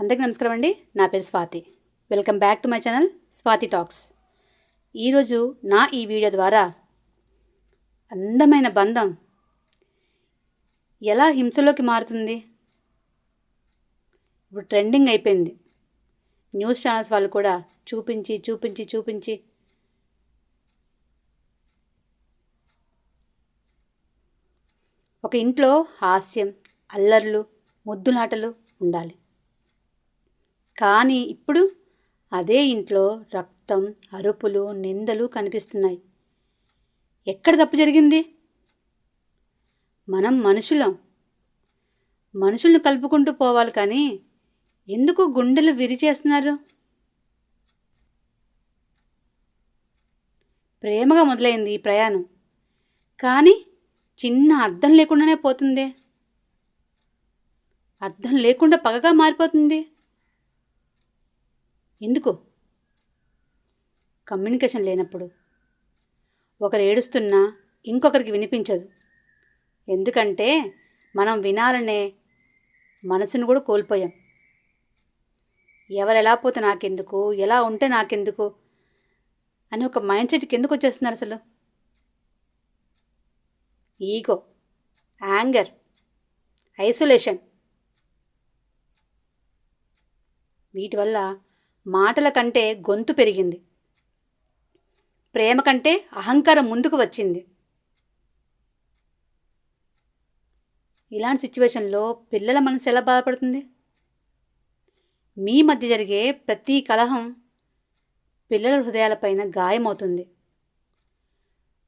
అందరికీ నమస్కారం అండి. నా పేరు Swathi. Welcome back to my channel Swathi talks. ఈరోజు నా ఈ వీడియో ద్వారా అందమైన బంధం ఎలా హింసలోకి మారుతుంది? ఇప్పుడు ట్రెండింగ్ అయిపోయింది. న్యూస్ ఛానల్స్ వాళ్ళు కూడా చూపించి చూపించి చూపించి ఒక ఇంట్లో హాస్యం అల్లర్లు ముద్దులాటలు ఉండాలి. కానీ ఇప్పుడు అదే ఇంట్లో రక్తం అరుపులు నిందలు కనిపిస్తున్నాయి. ఎక్కడ తప్పు జరిగింది? మనం మనుషులం. మనుషులను కలుపుకుంటూ పోవాలి కానీ ఎందుకు గుండెలు విరిచేస్తున్నారు? ప్రేమగా మొదలైంది ఈ ప్రయాణం. కానీ చిన్న అర్థం లేకుండానే పోతుంది. అర్థం లేకుండా పగగా మారిపోతుంది. ఎందుకు? కమ్యూనికేషన్ లేనప్పుడు. ఒకరు ఏడుస్తున్నా ఇంకొకరికి వినిపించదు. ఎందుకంటే మనం వినాలనే మనసును కూడా కోల్పోయాం. ఎవరు ఎలా పోతే నాకెందుకు? ఎలా ఉంటే నాకెందుకు? అని ఒక మైండ్ సెట్కి ఎందుకు వచ్చేస్తున్నారు అసలు? Ego anger isolation. వీటి వల్ల మాటల కంటే గొంతు పెరిగింది. ప్రేమ కంటే అహంకారం ముందుకు వచ్చింది. ఇలాంటి సిచ్యువేషన్లో పిల్లల మనసు ఎలా బాధపడుతుంది? మీ మధ్య జరిగే ప్రతి కలహం పిల్లల హృదయాలపైన గాయమవుతుంది.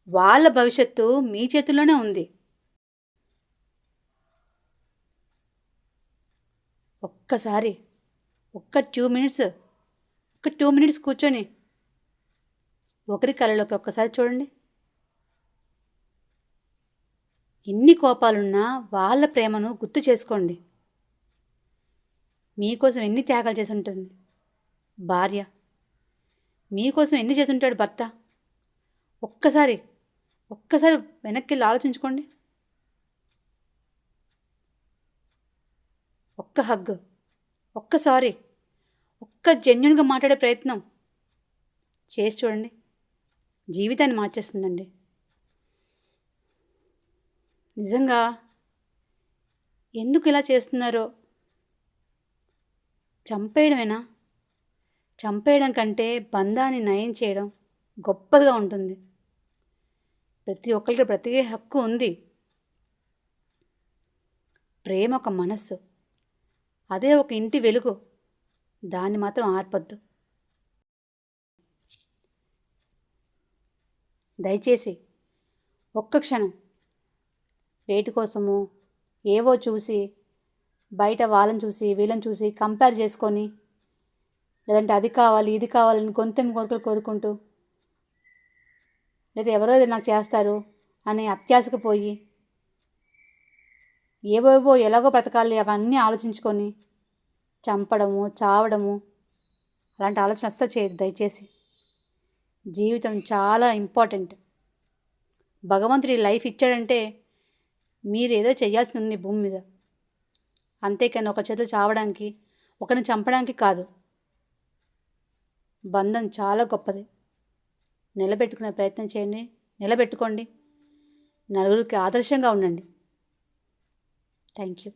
వాళ్ళ భవిష్యత్తు మీ చేతుల్లోనే ఉంది. ఒక్కసారి ఒక్క టూ మినిట్స్ ఒక టూ మినిట్స్ కూర్చొని ఒకరి కళ్ళలోకి ఒక్కసారి చూడండి. ఎన్ని కోపాలున్నా వాళ్ళ ప్రేమను గుర్తు చేసుకోండి. మీకోసం ఎన్ని త్యాగాలు చేసి ఉంటుంది? భార్య. మీకోసం ఎన్ని చేసి ఉంటాడు భర్త? ఒక్కసారి ఒక్కసారి వెనక్కి వెళ్ళి ఆలోచించుకోండి. ఒక్క హగ్ ఒక్కసారి ఒక్క జెన్యున్గా మాట్లాడే ప్రయత్నం చేసి చూడండి. జీవితాన్ని మార్చేస్తుందండి. నిజంగా ఎందుకు ఇలా చేస్తున్నారో చంపేయడమేనా? చంపేయడం కంటే బంధాన్ని నయం చేయడం గొప్పదిగా ఉంటుంది. ప్రతి ఒక్కరికి బ్రతికే హక్కు ఉంది. ప్రేమ ఒక మనస్సు. అదే ఒక ఇంటి వెలుగు. దాన్ని మాత్రం ఆర్పద్దు. దయచేసి ఒక్క క్షణం రేటు కోసము ఏవో చూసి బయట వాళ్ళని చూసి వీళ్ళని చూసి కంపేర్ చేసుకొని లేదంటే అది కావాలి ఇది కావాలని గొంతెం కోరికలు కోరుకుంటూ లేదా ఎవరో నాకు చేస్తారు అని అత్యాశకు పోయి ఏవేవో ఎలాగో బ్రతకాలి అవన్నీ ఆలోచించుకొని చంపడము చావడము అలాంటి ఆలోచన అస్సలు చేయదు దయచేసి. జీవితం చాలా ఇంపార్టెంట్. భగవంతుడి లైఫ్ ఇచ్చాడంటే మీరు ఏదో చేయాల్సి ఉంది భూమి మీద. అంతేకాని ఒక చేతులు చావడానికి ఒకరిని చంపడానికి కాదు. బంధం చాలా గొప్పది. నిలబెట్టుకునే ప్రయత్నం చేయండి నిలబెట్టుకోండి. నలుగురికి ఆదర్శంగా ఉండండి. Thank you.